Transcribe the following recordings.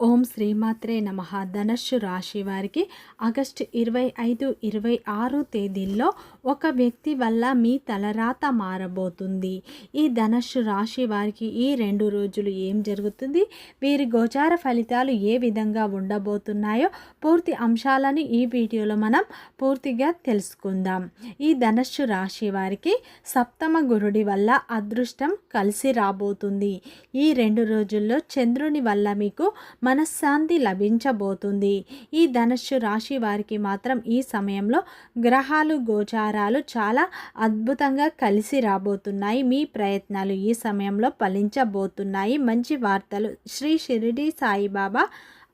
ఓం శ్రీమాత్రే నమ. ధనస్సు రాశి వారికి ఆగస్టు ఇరవై ఐదు ఇరవై ఆరు తేదీల్లో ఒక వ్యక్తి వల్ల మీ తలరాత మారబోతుంది. ఈ ధనస్సు రాశి వారికి ఈ రెండు రోజులు ఏం జరుగుతుంది? వీరి గోచార ఫలితాలు ఏ విధంగా ఉండబోతున్నాయో పూర్తి అంశాలను ఈ వీడియోలో మనం పూర్తిగా తెలుసుకుందాం. ఈ ధనస్సు రాశి వారికి సప్తమ గురుడి వల్ల అదృష్టం కలిసి రాబోతుంది. ఈ రెండు రోజుల్లో చంద్రుని వల్ల మీకు మనశ్శాంతి లభించబోతుంది. ఈ ధనస్సు రాశి వారికి మాత్రం ఈ సమయంలో గ్రహాలు గోచారాలు చాలా అద్భుతంగా కలిసి రాబోతున్నాయి. మీ ప్రయత్నాలు ఈ సమయంలో ఫలించబోతున్నాయి. మంచి వార్తలు. శ్రీ షిరిడి సాయిబాబా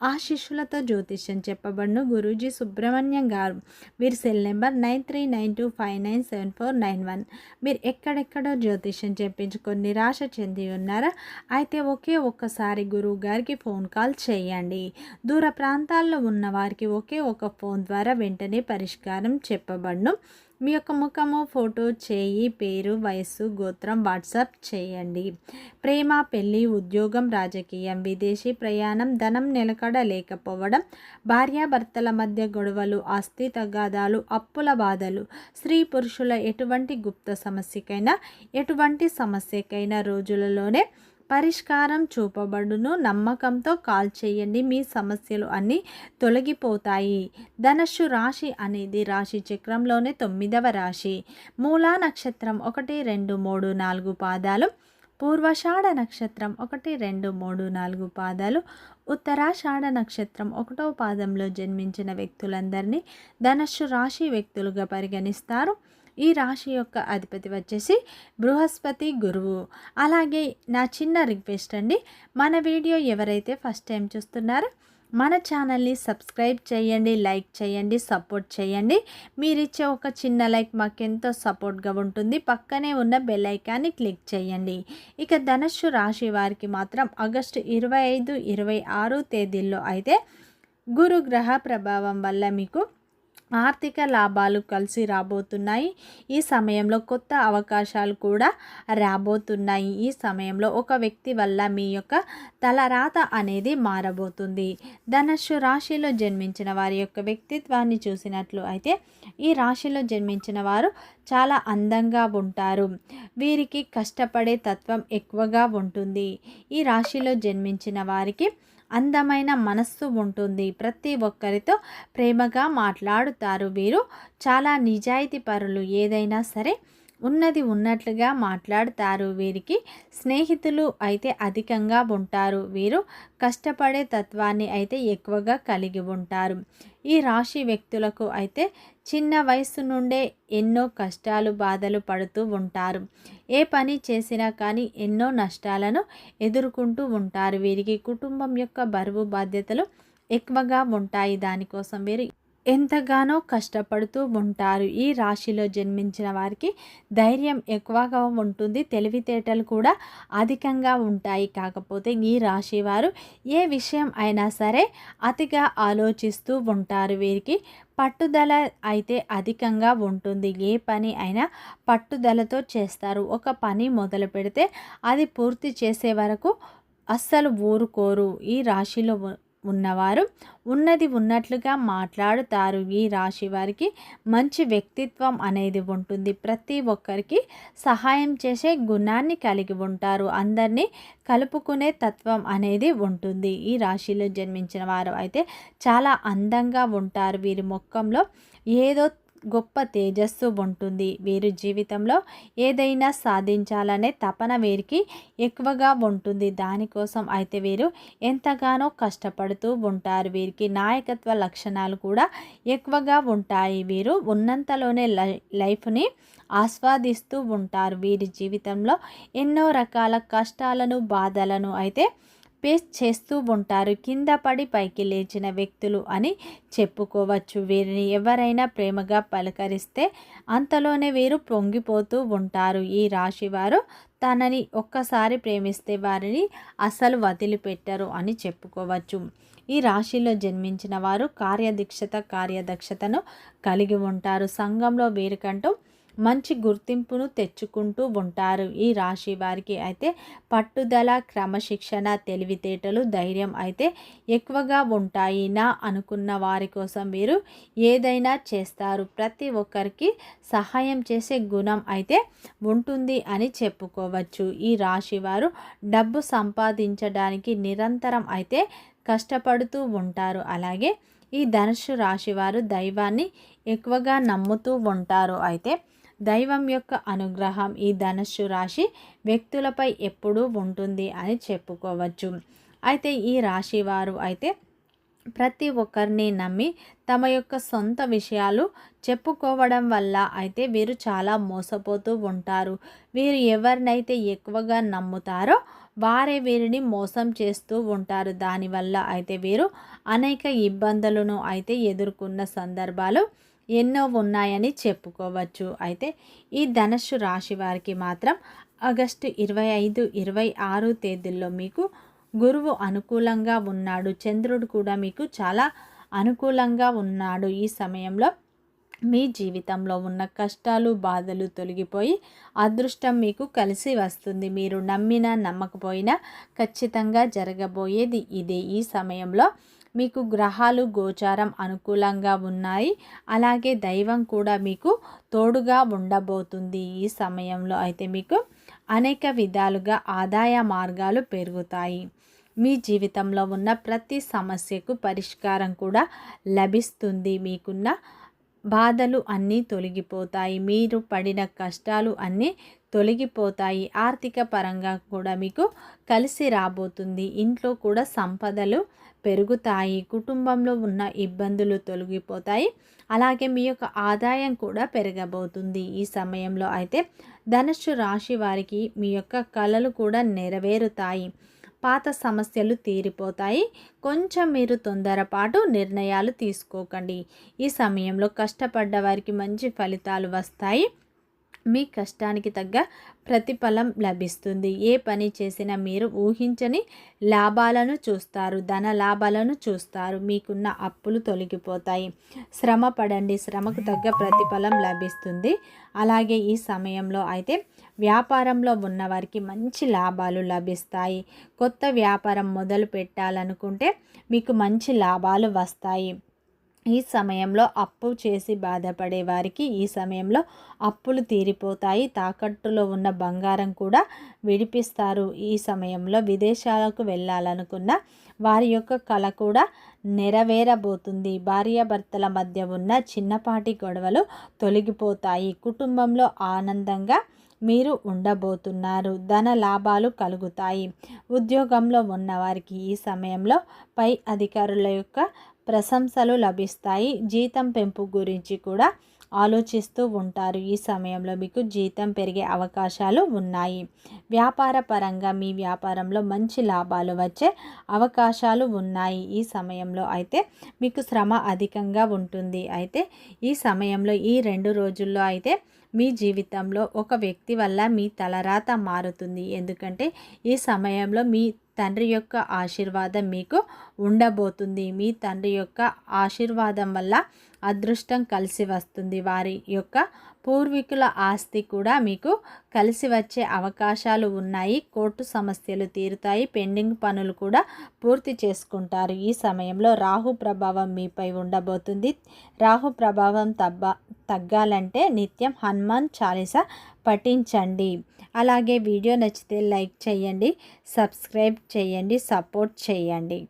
ఆశిష్యులతో జ్యోతిష్యం చెప్పబడును. గురూజీ సుబ్రహ్మణ్యం గారు. వీరి cell number nine three nine two five nine seven four nine one. మీరు ఎక్కడెక్కడో జ్యోతిష్యం చెప్పించుకొని నిరాశ చెంది ఉన్నారా? అయితే ఒకే ఒక్కసారి గురువు గారికి ఫోన్ కాల్ చేయండి. దూర ప్రాంతాల్లో ఉన్న వారికి ఒకే ఒక ఫోన్ ద్వారా వెంటనే పరిష్కారం చెప్పబడును. మీ యొక్క ముఖము ఫోటో చేయి పేరు వయస్సు గోత్రం వాట్సాప్ చేయండి. ప్రేమ పెళ్ళి ఉద్యోగం రాజకీయం విదేశీ ప్రయాణం ధనం నిలకడ లేకపోవడం భార్యాభర్తల మధ్య గొడవలు ఆస్తి తగాదాలు అప్పుల బాధలు స్త్రీ పురుషుల ఎటువంటి గుప్త సమస్యకైనా ఎటువంటి సమస్యకైనా రోజులలోనే పరిష్కారం చూపబడును. నమ్మకంతో కాల్ చేయండి. మీ సమస్యలు అన్నీ తొలగిపోతాయి. ధనస్సు రాశి అనేది రాశి చక్రంలోనే తొమ్మిదవ రాశి. మూలా నక్షత్రం ఒకటి రెండు మూడు నాలుగు పాదాలు. పూర్వషాఢ నక్షత్రం ఒకటి రెండు మూడు నాలుగు పాదాలు. ఉత్తరాషాఢ నక్షత్రం ఒకటవ పాదంలో జన్మించిన వ్యక్తులందరినీ ధనస్సు రాశి వ్యక్తులుగా పరిగణిస్తారు. ఈ రాశి యొక్క అధిపతి వచ్చేసి బృహస్పతి గురువు. అలాగే నా చిన్న రిక్వెస్ట్ అండి మన వీడియో ఎవరైతే ఫస్ట్ టైం చూస్తున్నారో మన ఛానల్ని సబ్స్క్రైబ్ చేయండి లైక్ చేయండి సపోర్ట్ చేయండి. మీరిచ్చే ఒక చిన్న లైక్ మాకెంతో సపోర్ట్గా ఉంటుంది. పక్కనే ఉన్న బెల్ ఐకాన్ని క్లిక్ చేయండి. ఇక ధనస్సు రాశి వారికి మాత్రం ఆగస్టు ఇరవై ఐదు ఇరవై ఆరు తేదీల్లో అయితే గురుగ్రహ ప్రభావం వల్ల మీకు ఆర్థిక లాభాలు కలిసి రాబోతున్నాయి. ఈ సమయంలో కొత్త అవకాశాలు కూడా రాబోతున్నాయి. ఈ సమయంలో ఒక వ్యక్తి వల్ల మీ యొక్క తలరాత అనేది మారబోతుంది. ధనస్సు రాశిలో జన్మించిన వారి యొక్క వ్యక్తిత్వాన్ని చూసినట్లు అయితే ఈ రాశిలో జన్మించిన వారు చాలా అందంగా ఉంటారు. వీరికి కష్టపడే తత్వం ఎక్కువగా ఉంటుంది. ఈ రాశిలో జన్మించిన వారికి అందమైన మనస్సు ఉంటుంది. ప్రతి ఒక్కరితో ప్రేమగా మాట్లాడుతారు వీరు. చాలా నిజాయితీ పరులు ఏదైనా సరే ఉన్నది ఉన్నట్లుగా మాట్లాడతారు వీరికి. స్నేహితులు అయితే అధికంగా ఉంటారు. వీరు కష్టపడే తత్వాన్ని అయితే ఎక్కువగా కలిగి ఉంటారు. ఈ రాశి వ్యక్తులకు అయితే చిన్న వయసు నుండే ఎన్నో కష్టాలు బాధలు పడుతూ ఉంటారు. ఏ పని చేసినా కానీ ఎన్నో నష్టాలను ఎదుర్కొంటూ ఉంటారు. వీరికి కుటుంబం యొక్క బరువు బాధ్యతలు ఎక్కువగా ఉంటాయి. దానికోసం వీరు ఎంతగానో కష్టపడుతూ ఉంటారు. ఈ రాశిలో జన్మించిన వారికి ధైర్యం ఎక్కువగా ఉంటుంది. తెలివితేటలు కూడా అధికంగా ఉంటాయి. కాకపోతే ఈ రాశి వారు ఏ విషయం అయినా సరే అతిగా ఆలోచిస్తూ ఉంటారు. వీరికి పట్టుదల అయితే అధికంగా ఉంటుంది. ఏ పని అయినా పట్టుదలతో చేస్తారు. ఒక పని మొదలు పెడితే అది పూర్తి చేసే వరకు అస్సలు ఊరుకోరు. ఈ రాశిలో ఉన్నవారు ఉన్నది ఉన్నట్లుగా మాట్లాడుతారు. ఈ రాశి వారికి మంచి వ్యక్తిత్వం అనేది ఉంటుంది. ప్రతి ఒక్కరికి సహాయం చేసే గుణాన్ని కలిగి ఉంటారు. అందరినీ కలుపుకునే తత్వం అనేది ఉంటుంది. ఈ రాశిలో జన్మించిన వారు అయితే చాలా అందంగా ఉంటారు. వీరి మొక్కంలో ఏదో గొప్ప తేజస్సు ఉంటుంది. వీరి జీవితంలో ఏదైనా సాధించాలనే తపన వీరికి ఎక్కువగా ఉంటుంది. దానికోసం అయితే వీరు ఎంతగానో కష్టపడుతూ ఉంటారు. వీరికి నాయకత్వ లక్షణాలు కూడా ఎక్కువగా ఉంటాయి. వీరు ఉన్నంతలోనే లైఫ్ని ఆస్వాదిస్తూ ఉంటారు. వీరి జీవితంలో ఎన్నో రకాల కష్టాలను బాధలను అయితే పేస్ చేస్తూ ఉంటారు. కింద పడి పైకి లేచిన వ్యక్తులు అని చెప్పుకోవచ్చు. వీరిని ఎవరైనా ప్రేమగా పలకరిస్తే అంతలోనే వీరు పొంగిపోతూ ఉంటారు. ఈ రాశి వారు తనని ఒక్కసారి ప్రేమిస్తే వారిని అసలు వదిలిపెట్టరు అని చెప్పుకోవచ్చు. ఈ రాశిలో జన్మించిన వారు కార్యదీక్షత కార్యదక్షతను కలిగి ఉంటారు. సంఘంలో వీరికంటూ మంచి గుర్తింపును తెచ్చుకుంటూ ఉంటారు. ఈ రాశి వారికి అయితే పట్టుదల క్రమశిక్షణ తెలివితేటలు ధైర్యం అయితే ఎక్కువగా ఉంటాయి నా అనుకున్న వారి కోసం మీరు ఏదైనా చేస్తారు. ప్రతి ఒక్కరికి సహాయం చేసే గుణం అయితే ఉంటుంది అని చెప్పుకోవచ్చు. ఈ రాశి వారు డబ్బు సంపాదించడానికి నిరంతరం అయితే కష్టపడుతూ ఉంటారు. అలాగే ఈ ధనుసు రాశి వారు దైవాన్ని ఎక్కువగా నమ్ముతూ ఉంటారు. అయితే దైవం యొక్క అనుగ్రహం ఈ ధనుస్సు రాశి వ్యక్తులపై ఎప్పుడూ ఉంటుంది అని చెప్పుకోవచ్చు. అయితే ఈ రాశి వారు అయితే ప్రతి ఒక్కరిని నమ్మి తమ యొక్క సొంత విషయాలు చెప్పుకోవడం వల్ల అయితే వీరు చాలా మోసపోతూ ఉంటారు. వీరు ఎవరినైతే ఎక్కువగా నమ్ముతారో వారే వీరిని మోసం చేస్తూ ఉంటారు. దానివల్ల అయితే వీరు అనేక ఇబ్బందులను అయితే ఎదుర్కొన్న సందర్భాలు ఎన్నో ఉన్నాయని చెప్పుకోవచ్చు. అయితే ఈ ధనస్సు రాశి వారికి మాత్రం ఆగస్టు ఇరవై ఐదు ఇరవై ఆరు తేదీల్లో మీకు గురువు అనుకూలంగా ఉన్నాడు. చంద్రుడు కూడా మీకు చాలా అనుకూలంగా ఉన్నాడు. ఈ సమయంలో మీ జీవితంలో ఉన్న కష్టాలు బాధలు తొలగిపోయి అదృష్టం మీకు కలిసి వస్తుంది. మీరు నమ్మినా నమ్మకపోయినా ఖచ్చితంగా జరగబోయేది ఇదే. ఈ సమయంలో మీకు గ్రహాలు గోచారం అనుకూలంగా ఉన్నాయి. అలాగే దైవం కూడా మీకు తోడుగా ఉండబోతుంది. ఈ సమయంలో అయితే మీకు అనేక విధాలుగా ఆదాయ మార్గాలు పెరుగుతాయి. మీ జీవితంలో ఉన్న ప్రతి సమస్యకు పరిష్కారం కూడా లభిస్తుంది. మీకున్న బాధలు అన్నీ తొలగిపోతాయి. మీరు పడిన కష్టాలు అన్నీ తొలగిపోతాయి. ఆర్థిక పరంగా కూడా మీకు కలిసి రాబోతుంది. ఇంట్లో కూడా సంపదలు పెరుగుతాయి కుటుంబంలో ఉన్న ఇబ్బందులు తొలగిపోతాయి. అలాగే మీ యొక్క ఆదాయం కూడా పెరగబోతుంది. ఈ సమయంలో అయితే ధనుస్సు రాశి వారికి మీ యొక్క కళలు కూడా నెరవేరుతాయి. పాత సమస్యలు తీరిపోతాయి. కొంచెం మీరు తొందరపాటు నిర్ణయాలు తీసుకోకండి. ఈ సమయంలో కష్టపడ్డ వారికి మంచి ఫలితాలు వస్తాయి. మీ కష్టానికి తగ్గ ప్రతిఫలం లభిస్తుంది. ఏ పని చేసినా మీరు ఊహించని లాభాలను చూస్తారు. ధన లాభాలను చూస్తారు. మీకున్న అప్పులు తొలగిపోతాయి. శ్రమ పడండి. శ్రమకు తగ్గ ప్రతిఫలం లభిస్తుంది. అలాగే ఈ సమయంలో అయితే వ్యాపారంలో ఉన్నవారికి మంచి లాభాలు లభిస్తాయి. కొత్త వ్యాపారం మొదలు పెట్టాలనుకుంటే మీకు మంచి లాభాలు వస్తాయి. ఈ సమయంలో అప్పు చేసి బాధపడే వారికి ఈ సమయంలో అప్పులు తీరిపోతాయి. తాకట్టులో ఉన్న బంగారం కూడా విడిపిస్తారు. ఈ సమయంలో విదేశాలకు వెళ్ళాలనుకున్న వారి యొక్క కళ కూడా నెరవేరబోతుంది. భార్యాభర్తల మధ్య ఉన్న చిన్నపాటి గొడవలు తొలగిపోతాయి. కుటుంబంలో ఆనందంగా మీరు ఉండబోతున్నారు. ధన లాభాలు కలుగుతాయి. ఉద్యోగంలో ఉన్నవారికి ఈ సమయంలో పై అధికారుల యొక్క ప్రశంసలు లభిస్తాయి. జీతం పెంపు గురించి కూడా ఆలోచిస్తూ ఉంటారు. ఈ సమయంలో మీకు జీతం పెరిగే అవకాశాలు ఉన్నాయి. వ్యాపార పరంగా మీ వ్యాపారంలో మంచి లాభాలు వచ్చే అవకాశాలు ఉన్నాయి. ఈ సమయంలో అయితే మీకు శ్రమ అధికంగా ఉంటుంది. అయితే ఈ సమయంలో ఈ రెండు రోజుల్లో అయితే మీ జీవితంలో ఒక వ్యక్తి వల్ల మీ తలరాత మారుతుంది. ఎందుకంటే ఈ సమయంలో మీ తండ్రి యొక్క ఆశీర్వాదం మీకు ఉండబోతుంది. మీ తండ్రి యొక్క ఆశీర్వాదం వల్ల అదృష్టం కలిసి వస్తుంది. వారి యొక్క పూర్వీకుల ఆస్తి కూడా మీకు కలిసి వచ్చే అవకాశాలు ఉన్నాయి. కోర్టు సమస్యలు తీరుతాయి. పెండింగ్ పనులు కూడా పూర్తి చేసుకుంటారు. ఈ సమయంలో రాహు ప్రభావం మీపై ఉండబోతుంది. రాహు ప్రభావం తబ్బ తగ్గాలంటే నిత్యం హనుమాన్ చాలీస పఠించండి. అలాగే వీడియో నచ్చితే లైక్ చేయండి సబ్స్క్రైబ్ చేయండి సపోర్ట్ చేయండి.